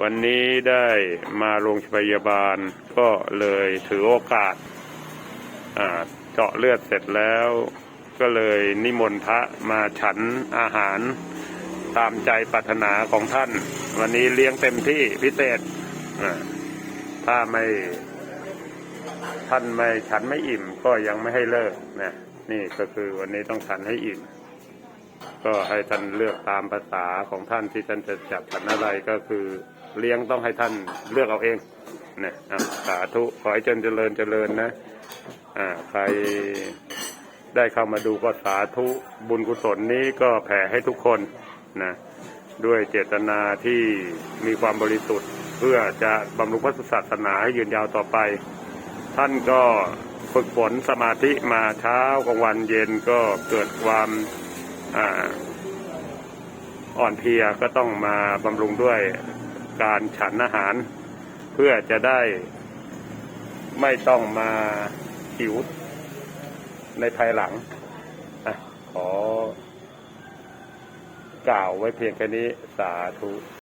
วันนี้ได้มาโรงพยาบาลก็เลยถือโอกาสเจาะเลือดเสร็จแล้ว ก็เลยนิมนต์พระมาฉันอาหารตามใจปรารถนาของท่าน วันนี้เลี้ยงเต็มที่พิเศษถ้าไม่ท่านไม่ฉันไม่อิ่มก็ยังไม่ให้เลิกนะนี่ก็คือวันนี้ต้องฉันให้อิ่ม ก็ให้ท่านเลือกตามภาษาของท่านที่ท่านจะจัดฉันอะไรก็คือ เลี้ยงต้องให้ท่านเลือกเอาเองนะอะสาธุขอให้เจริญเจริญเจริญนะอ่าใครได้เข้ามาดูก็สาธุบุญกุศลนี้ก็แผ่ให้ทุกคนนะด้วยเจตนาที่มีความบริสุทธิ์ เพื่อจะบำรุงพระศาสนาให้ยืนยาวต่อไป ท่านก็ฝึกฝนสมาธิมาเช้ากลางวันเย็นก็เกิดความอ่อ่อนเพลียก็ต้องมาบำรุงด้วย การฉันอาหาร เพื่อจะได้ไม่ต้องมาหิวในภายหลังอขอกล่าวไว้เพียงแค่นี้สาธุ